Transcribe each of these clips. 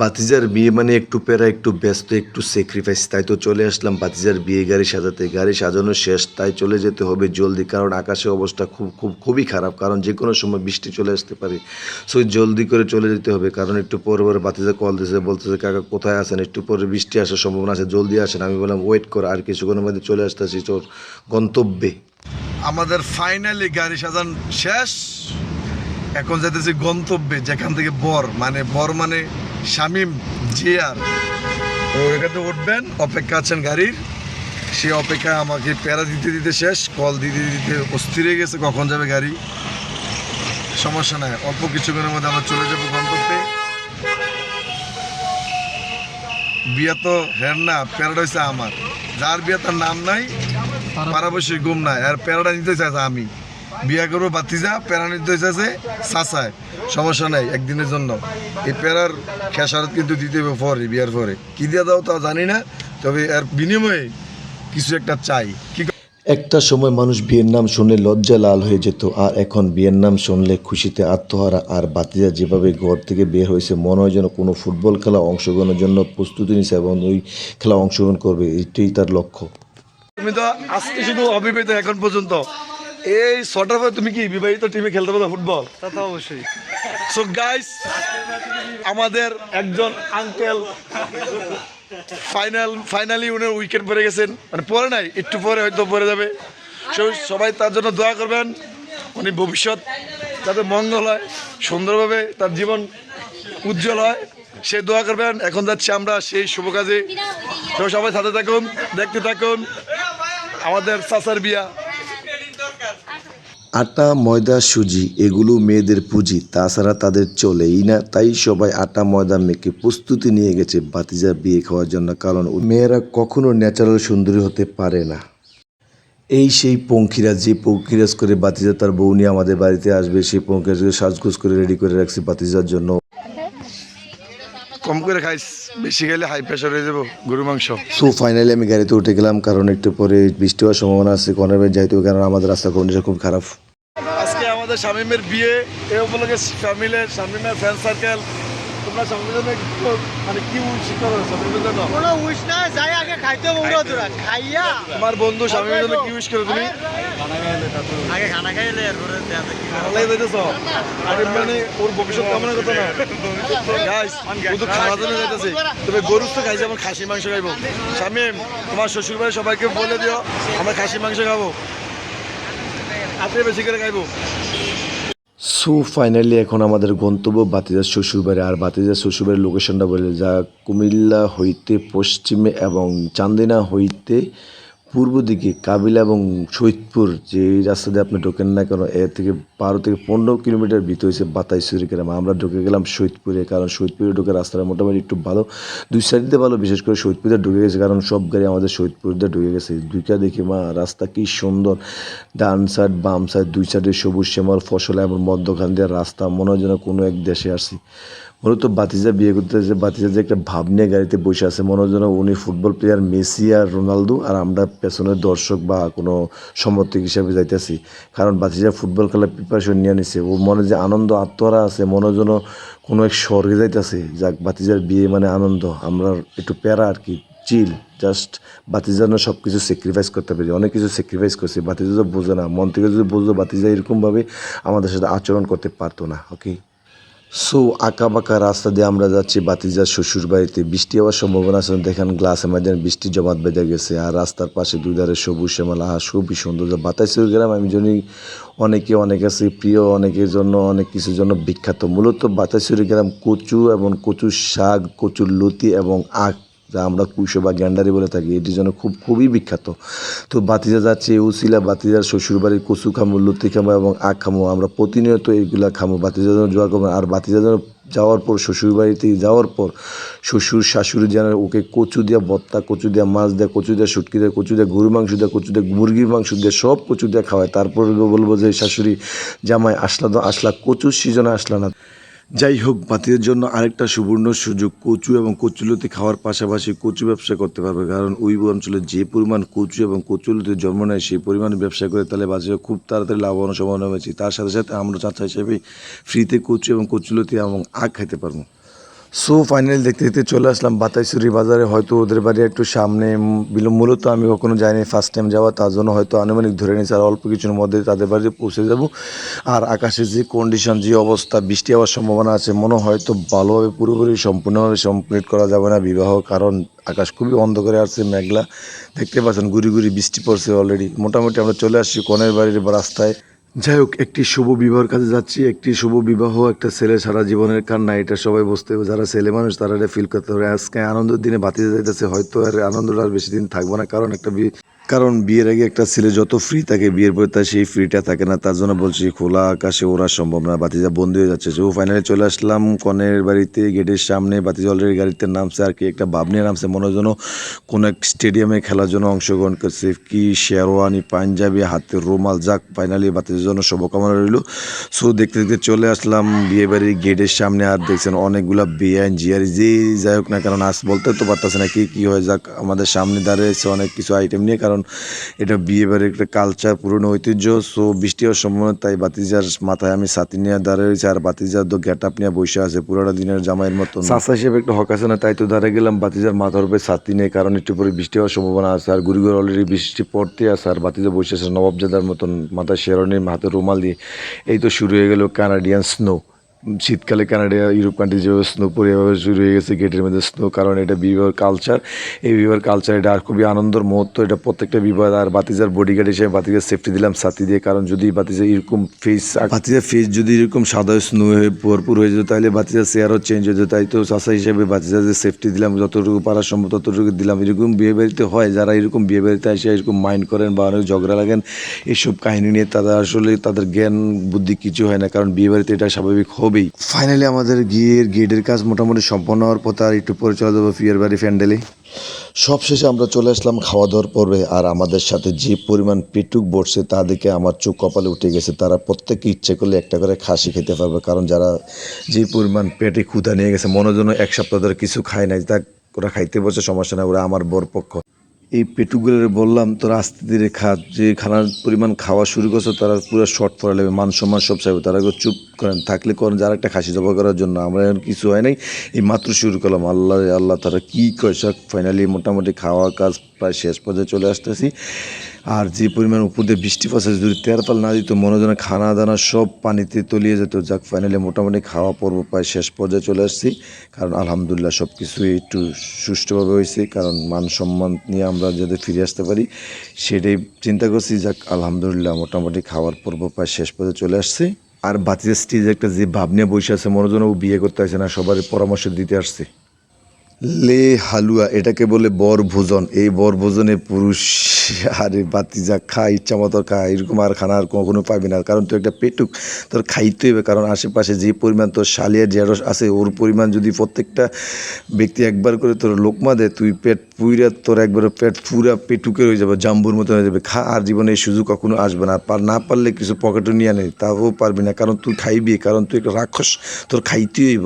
বাতিজার বিয়ে মানে একটু প্যারা, একটু ব্যস্ত, একটু স্যাক্রিফাইস তাই তো চলে আসলাম বাতিজার বিয়ে, গাড়ি সাজাতে। গাড়ি সাজানো শেষ, তাই চলে যেতে হবে জলদি, কারণ আকাশের অবস্থা খুব খুব, খুবই খারাপ, কারণ যে কোনো সময় বৃষ্টি চলে আসতে পারে। সো জলদি করে চলে যেতে হবে, কারণ একটু পরে পরে বাতিজা কল দিয়েছে বলতেছে, কাকা, কোথায় আসেন একটু পরে বৃষ্টি আসার সম্ভাবনা আছে, জলদি আসেন। আমি বললাম ওয়েট কর, আর কিছুক্ষণের মধ্যে চলে আসতেছি তোর গন্তব্যে। আমাদের ফাইনালি গাড়ি সাজান শেষ। এখন যেতেছি গন্তব্যে, যেখান থেকে বর মানে বর মানে শামিম জিয়ার। তো এখানে উঠবেন, অপেক্ষা আছেন গাড়ির। সে অপেক্ষা আমাকে প্যারা দিতে দিতে শেষ, কল দিতে দিতে অস্থির হয়ে গেছে, কখন যাবে গাড়ি? সমস্যা নাই, অল্প কিছুক্ষণের মধ্যে আমরা চলে যাব গন্তব্যে। বিয়া তো হের না প্যারাটা হয়েছে আমার। যার বিয়া তার নাম নাই পারাবশ্যই গুম নাই, আর প্যারাটা নিতে চাইছে আমি। বিয়া করব বাতিজা প্যারা নির্দেশ আছে সাসায় সমস্যা নাই একদিনের জন্য। এই প্যারার খেসারত কিন্তু দিতে হবে পরে বিয়ার পরে। কি দিয়ে দাও তা জানি না তবে এর বিনিময়ে কিছু একটা চাই। কি একটা সময় মানুষ বিয়ের নাম শুনলে লজ্জা লাল হয়ে যেত আর এখন বিয়ের নাম শুনলে খুশিতে আত্মহারা। আর বাতিজা যেভাবে ঘর থেকে বের হয়েছে মনে হয় যেন কোনো ফুটবল খেলা অংশগ্রহণের জন্য প্রস্তুতি নিছে এবং ওই খেলা অংশগ্রহণ করবে এটাই তার লক্ষ্য। তুমি তো আজকে শুধু অবিবাহিত এখন পর্যন্ত। এই ছটার পরে তুমি কি বিবাহিত টিমে খেলতে পারো ফুটবল তা তো অবশ্যই। সো গাইস আমাদের একজন আঙ্কেল ফাইনাল ফাইনালি উনি উইকেট পড়ে গেছেন। মানে পরে নাই একটু পরে হয়তো পরে যাবে। সবাই তার জন্য দোয়া করবেন উনি ভবিষ্যৎ যাতে মঙ্গল হয় সুন্দরভাবে তার জীবন উজ্জ্বল হয়। সে দোয়া করবেন এখন যাচ্ছি আমরা সেই শুভ কাজে। সবাই সাথে থাকুন দেখতে থাকুন। আমাদের চাচার বিয়া। আটা, ময়দা, সুজি এগুলো মেয়েদের পুঁজি, তাছাড়া তাদের চলেই না। তাই সবাই আটা, ময়দা মেখে প্রস্তুতি নিয়ে গেছে বাতিজা বিয়ে খাওয়ার জন্য, কারণ মেয়েরা কখনো ন্যাচারাল সুন্দরী হতে পারে না। এই সেই পঙ্খিরাজ, যে পঙ্খিরাজ করে বাতিজা তার বউ নিয়ে আমাদের বাড়িতে আসবে, সেই পঙ্খিরাজকে সাজগোজ করে রেডি করে রাখছি বাতিজার জন্য। কম করে খাইস বেশি খেলে হাই প্রেশার হয়ে যাব গরু মাংস। সো ফাইনালি আমি গাড়িতে উঠে গেলাম কারণ একটু পরে বৃষ্টি হওয়ার সম্ভাবনা আছে কনের যাইতে হবে কারণ আমাদের রাস্তা কন্ডিশন খুব খারাপ। আজকে আমাদের স্বামীমের বিয়ে এ উপলক্ষে ফ্যামিলির স্বামীমের ফ্রেন্ড সার্কেল তোমরা জন্য মানে কি উইশ করো জন্য কোনো উইশ না যাই আগে খাইতে হবে উড়ো দূরা খাইয়া। তোমার বন্ধু জন্য কি উইশ করো তুমি? আগে খানা খাইলে এরপরে ভালোই যাইতেছ? আরে মানে ওর ভবিষ্যৎ কামনা করতো না? গাইস ও তো জন্য যাইতেছে। তবে গরু তো খাইছে আমার খাসি মাংস খাইবো। শামিম তোমার শ্বশুর বাড়ি সবাইকে বলে দিও আমরা খাসি মাংস খাব। আপনি বেশি করে খাইবো। সো ফাইনালি এখন আমাদের গন্তব্য বাতিজার শ্বশুরবাড়ি। আর বাতিজার শ্বশুরবাড়ির লোকেশনটা বলে যা কুমিল্লা হইতে পশ্চিমে এবং চান্দিনা হইতে পূর্ব দিকে কাবিলা এবং শহীদপুর যে রাস্তা দিয়ে আপনি ঢোকেন না কেন এর থেকে বারো থেকে পনেরো কিলোমিটার ভিতর হয়েছে বাতাইশুরি গ্রাম আমরা ঢুকে গেলাম শহীদপুরে কারণ শহীদপুরে ঢুকে রাস্তাটা মোটামুটি একটু ভালো। দুই সাইড ভালো, বিশেষ করে শহীদপুরে ঢুকে গেছে, কারণ সব গাড়ি আমাদের শহীদপুর দিয়ে ঢুকে গেছে। দুইটা দেখি, মা, রাস্তা কি সুন্দর। ডান সাইড বাম সাইড দুই সাইডে সবুজ শ্যামল ফসল এবং মধ্যখান দিয়ে রাস্তা, মনে হয় যেন কোনো এক দেশে আসছি। মূলত বাতিজা বিয়ে করতে যে বাতিজা যে একটা ভাব নিয়ে গাড়িতে বসে আছে, মনে হয় যেন উনি ফুটবল প্লেয়ার মেসি আর রোনালদো আর আমরা পেছনের দর্শক বা কোনো সমর্থক হিসাবে যাইতেছি। কারণ বাতিজা ফুটবল খেলার প্রিপারেশন নিয়ে নিছে। ও মনে যে আনন্দ, আত্মহারা আছে, মনে হয় যেন কোনো এক স্বর্গে যাইতেছে। যাক, বাতিজার বিয়ে মানে আনন্দ। আমরা একটু প্যারা আর কি চিল জাস্ট বাতিজার জন্য সব কিছু স্যাক্রিফাইস করতে পারি। অনেক কিছু স্যাক্রিফাইস করছি। বাতিজা তো বোঝে না। মন থেকে যদি বুঝতো বাতিজা এরকমভাবে আমাদের সাথে আচরণ করতে পারতো না ওকে সো আঁকা বাঁকা রাস্তা দিয়ে আমরা যাচ্ছি বাতিজার শ্বশুর বাড়িতে। বৃষ্টি হওয়ার সম্ভাবনা আছে দেখেন গ্লাসে মাঝে বৃষ্টি জমাত বেঁধে গেছে আর রাস্তার পাশে দুই ধারে সবুজ শ্যামলা খুবই সুন্দর। বাতাসের গ্রাম আমি জানি অনেকে, অনেক আছে প্রিয়, অনেকের জন্য, অনেক কিছুর জন্য বিখ্যাত। মূলত বাতাসুরি গ্রাম কচু এবং কচুর শাক, কচুর লতি এবং আখ। যা আমরা কুশো বা গ্যান্ডারি বলে থাকি এটির জন্য খুব, খুবই বিখ্যাত। তো বাতিজা যাচ্ছে উসিলা বাতিজার শ্বশুরবাড়ির কচু খামো, লতি খামো এবং আখ খামো। আমরা প্রতিনিয়ত এইগুলা খামো। বাতিজা যেন জোয়া করব আর বাতিজা যেন যাওয়ার পর, শ্বশুরবাড়িতে যাওয়ার পর, শ্বশুর, শাশুড়ি যেন ওকে কচু দিয়া ভত্তা কচু দিয়া মাছ দেয়, কচু দিয়া শুটকি দেয়, কচু দিয়া গরু মাংস দেয়, কচু দিয়া মুরগির মাংস দিয়ে, সব কচু দিয়া খাওয়ায়। তারপর বলব যে শাশুড়ি জামাই, আসলা তো আসলা, কচুর সিজনে আসলা না। যাই হোক, বাতিদের জন্য আরেকটা সুবর্ণ সুযোগ, কচু এবং কচুলতি খাওয়ার পাশাপাশি কচু ব্যবসা করতে পারবে। কারণ ওই অঞ্চলে যে পরিমাণ কচু এবং কচুলতি জন্ম নেয়, সেই পরিমাণ ব্যবসা করে তাহলে বাজারে খুব তাড়াতাড়ি লাভবান সম্ভাবনা হয়েছে তার সাথে সাথে আমরা চাচা হিসেবে ফ্রিতে কচু এবং কচুলতি এবং আখ খেতে পারব। সো ফাইনালি দেখতে দেখতে চলে আসলাম বাতাইছড়ি বাজারে। হয়তো ওদের বাড়ি একটু সামনে মূলত আমি কখনো যাইনি ফার্স্ট টাইম যাওয়া, তার জন্য হয়তো আনুমানিক ধরে নিয়েছি আর অল্প কিছুর মধ্যে তাদের বাড়িতে পৌঁছে যাব। আর আকাশের যে কন্ডিশন যে অবস্থা, বৃষ্টি হওয়ার সম্ভাবনা আছে, মনে হয় হয়তো ভালোভাবে, পুরোপুরি সম্পূর্ণভাবে কমপ্লিট করা যাবে না বিবাহ, কারণ আকাশ খুবই অন্ধকারে আসছে মেঘলা। দেখতে পাচ্ছেন, গুড়ি গুড়ি বৃষ্টি পড়ছে অলরেডি মোটামুটি আমরা চলে আসছি কনের বাড়ির রাস্তায়। যাই হোক, একটি শুভ বিবাহের কাছে যাচ্ছি। একটি শুভ বিবাহ, একটা ছেলে সারা জীবনের কান্না, এটা সবাই বুঝতে হবে। যারা ছেলে মানুষ, তারা ফিল করতে পারে আজকে আনন্দের দিনে বাতিতে যাইতেছে হয়তো আর আনন্দটা আর বেশি দিন থাকব না। কারণ একটা কারণ বিয়ের আগে একটা ছেলে যত ফ্রি থাকে, বিয়ের পরে তার সেই ফ্রিটা থাকে না। তার জন্য বলছি, খোলা আকাশে ওরা সম্ভব না। বাতিজা বন্ধ হয়ে যাচ্ছে। সো ফাইনালি চলে আসলাম কনের বাড়িতে, গেটের সামনে। বাতিজা অলরেডি গাড়িতে নামছে, আর কি একটা ভাব নিয়ে নামছে মনে হয় যেন কোনো এক স্টেডিয়ামে খেলার জন্য অংশগ্রহণ করছে। কি শেরওয়ানি, পাঞ্জাবি হাতে রুমাল, যাক ফাইনালি বাতিজার জন্য শুভকামনা রইল। সো দেখতে দেখতে চলে আসলাম বিয়ে বাড়ির গেটের সামনে, আর দেখছেন অনেকগুলা বেআইন জিয়ারি যে যাই হোক না কারণ আজ বলতে তো পারতেছে না কি কি হয় যাক। আমাদের সামনে দাঁড়িয়েছে অনেক কিছু আইটেম নিয়ে, কারণ এটা বিয়ে বাড়ির একটা কালচার পুরনো ঐতিহ্য। সো বৃষ্টি হওয়ার সম্ভাবনা, তাই বাতিজার মাথায় আমি সাথী নিয়ে দাঁড়িয়ে রয়েছে আর বাতিজার তো গেট আপ নিয়ে বসে আছে, পুরোটা দিনের জামাইয়ের মতো চাষা হিসেবে একটু হক আছে না, তাই তো দাঁড়িয়ে গেলাম, বাতিজার মাথার উপরে ছাতি নেই কারণ একটু পরে বৃষ্টি হওয়ার সম্ভাবনা আছে। আর গুড়ি গুড়ি অলরেডি বৃষ্টি পড়তে আছে, আর বাতিজা বসে আছে, নবাবজাদার মতন, মাথায় শেরনি হাতে রুমাল দিয়ে। এই তো শুরু হয়ে গেল কানাডিয়ান স্নো শীতকালে কানাডা, ইউরোপ কান্ট্রি যেভাবে স্নো পরে এভাবে শুরু হয়ে গেছে গেটের মধ্যে স্নো কারণ এটা বিবাহের কালচার এই বিবাহের কালচার এটা আর খুবই আনন্দের মুহূর্ত। এটা প্রত্যেকটা বিবাহ আর বাতিজার বডিগার্ড হিসেবে বাতিজার সেফটি দিলাম, সাথী দিয়ে। কারণ যদি বাতিজার এরকম ফেস বাতিজার ফেস যদি এরকম সাদা স্নো হয়ে ভরপুর হয়ে যেত, তাহলে বাতিজার চেয়ারও চেঞ্জ হয়ে যেত। তাই তো চাষা হিসেবে বাতিজার যে সেফটি দিলাম, যতটুকু পারা সম্ভব ততটুকু দিলাম। এরকম বিয়ে বাড়িতে হয়, যারা এরকম বিয়ে বাড়িতে এসে এরকম মাইন্ড করেন বা অনেক ঝগড়া লাগেন এইসব কাহিনী নিয়ে তারা আসলে তাদের জ্ঞান, বুদ্ধি কিছু হয় না। কারণ বিয়ে বাড়িতে এটা স্বাভাবিক হবেই ফাইনালি আমাদের গিয়ের গেটের কাজ মোটামুটি সম্পন্ন হওয়ার পর আর একটু পরে চলে যাব ফিয়ার বাড়ি ফ্যান্ডেলে। সবশেষে আমরা চলে আসলাম খাওয়া দাওয়ার পর্বে আর আমাদের সাথে যে পরিমাণ পেটুক বসছে তা দেখে আমার চোখ কপালে উঠে গেছে। তারা প্রত্যেকে ইচ্ছে করলে একটা করে খাসি খেতে পারবে, কারণ যারা যে পরিমাণ পেটে ক্ষুধা নিয়ে গেছে, মনে যেন এক সপ্তাহ ধরে কিছু খায় নাই। তা ওরা খাইতে বসে, সমস্যা নাই, ওরা আমার বর পক্ষ এই পেটুগুলোর বললাম, তোরা আস্তে ধীরে খা, যে খানার পরিমাণ খাওয়া শুরু করছে, তারা পুরো শর্ট পড়া লাগবে, মান সম্মান সব চাইবে। তারা চুপ করেন, থাকলে করেন, যারা একটা খাসি জবা করার জন্য। আমরা এখন কিছু হয় নাই, এই মাত্র শুরু করলাম। আল্লাহ আল্লাহ, তারা কী কয়েছে ফাইনালি মোটামুটি খাওয়া কাজ প্রায় শেষ পর্যায়ে চলে আসতেছি। আর যে পরিমাণ উপর দিয়ে বৃষ্টি পড়ছে, যদি তেরপাল না দিত মনে যেন খানা দানা সব পানিতে তলিয়ে যেত। যাক ফাইনালি মোটামুটি খাওয়া পর্ব প্রায় শেষ পর্যায়ে চলে আসছি। কারণ আলহামদুলিল্লাহ সব কিছুই একটু সুষ্ঠুভাবে হয়েছে, কারণ মান সম্মান নিয়ে আমরা যাতে ফিরে আসতে পারি, সেটাই চিন্তা করছি। যাক, আলহামদুলিল্লাহ মোটামুটি খাওয়ার পর্ব প্রায় শেষ পর্যায়ে চলে আসছে। আর বাতিজা স্টেজে একটা যে ভাব নিয়ে বসে আছে মনে হয় যেন ও বিয়ে করতে আসছে না সবার পরামর্শ দিতে আসছে। লে হালুয়া, এটাকে বলে বর ভোজন এই বর ভোজনে পুরুষ আরে বাতিজা খা ইচ্ছা মতো খা এরকম আর খানা আর কখনো পাবি না। কারণ তুই একটা পেটুক, তোর খাইতে হবে। কারণ আশেপাশে যে পরিমাণ তোর শালিয়া জেরস আছে, ওর পরিমাণ যদি প্রত্যেকটা ব্যক্তি একবার করে তোর লোকমা দেয়, তুই পেট পুইরা, তোর একবার পেট পুরা পেটুকের হয়ে যাবে, জাম্বুর মতো হয়ে যাবে। খা, আর জীবনে এই সুযোগ কখনো আসবে না। পার, না পারলে কিছু পকেটে নিয়ে নেই তাও পারবি না। কারণ তুই খাইবি, কারণ তুই একটা রাক্ষস, তোর খাইতেই হইব।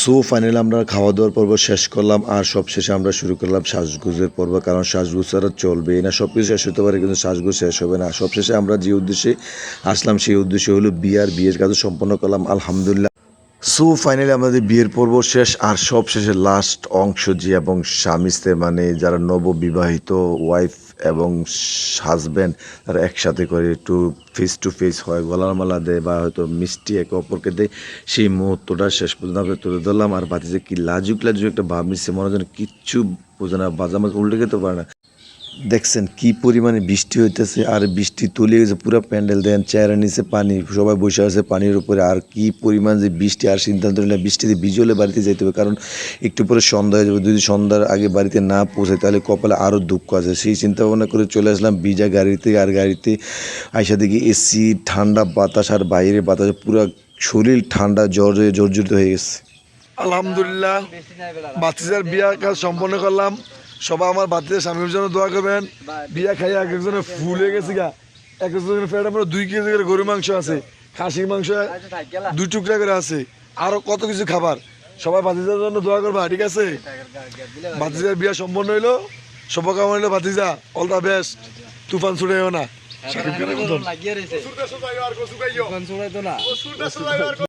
সো, ফাইনালি আমরা খাওয়া দাওয়ার পর্ব শেষ করলাম, আর সব শেষে আমরা শুরু করলাম সাজগুজের পর্ব, কারণ সাজগুজ ছাড়া চলবে না। সব কিছু শেষ হতে পারে, কিন্তু সাজগুজ শেষ হবে না। সবশেষে আমরা যে উদ্দেশ্যে আসলাম, সেই উদ্দেশ্য হলো বিয়ার, বিয়ের কাজ সম্পন্ন করলাম, আলহামদুলিল্লাহ। সো, ফাইনালি আমাদের বিয়ের পর্ব শেষ, আর সব শেষে লাস্ট অংশ যে এবং স্বামী মানে যারা নববিবাহিত ওয়াইফ এবং হাজব্যান্ড তারা একসাথে করে একটু ফেস টু ফেস হয়, গলার মালা দেয় বা হয়তো মিষ্টি একে অপরকে দেয়, সেই মুহূর্তটা শেষ পর্যন্ত আমরা তুলে ধরলাম। আর বাতিতে কি লাজুক লাজুক একটা ভাব নিচ্ছে মনে যেন কিচ্ছু বোঝে না বাজামাজ উল্টে খেতে পারে না। দেখছেন কি পরিমাণে বৃষ্টি হইতেছে, আর বৃষ্টি তলিয়ে গেছে পুরো প্যান্ডেল দেন, চেয়ারের নিচে পানি, সবাই বসে আছে পানির উপরে, আর কি পরিমাণ যে বৃষ্টি, আর সিদ্ধান্ত নিলাম বৃষ্টিতে ভিজলে বাড়িতে যেতে হবে, কারণ একটু পরে সন্ধ্যা হয়ে যাবে, যদি সন্ধ্যার আগে বাড়িতে না পৌঁছায়, তাহলে কপালে আরও দুঃখ আছে। সেই চিন্তা ভাবনা করে চলে আসলাম ভিজা গাড়িতে, আর গাড়িতে আইসা দেখি এসি, ঠান্ডা বাতাস, আর বাইরে বাতাস, পুরো শরীর ঠান্ডা, জ্বর জর্জরিত হয়ে গেছে। আলহামদুলিল্লাহ, বাতিজার বিয়া কাজ সম্পন্ন করলাম। সবাই আমার বাতিজার স্বামীর জন্য দোয়া করবেন। বিয়া খাইয়ে এক একজনের ফুল হয়ে গেছে গা। এক একজনের পেটে আমরা দুই কেজি করে গরুর মাংস আছে। খাসির মাংস দুই টুকরা করে আছে। আরও কত কিছু খাবার। সবাই বাতিজার জন্য দোয়া করবা ঠিক আছে? বাতিজার বিয়া সম্পন্ন হইল। শুভকামনা হইল বাতিজা। অল দা বেস্ট তুফান ছুটেও না।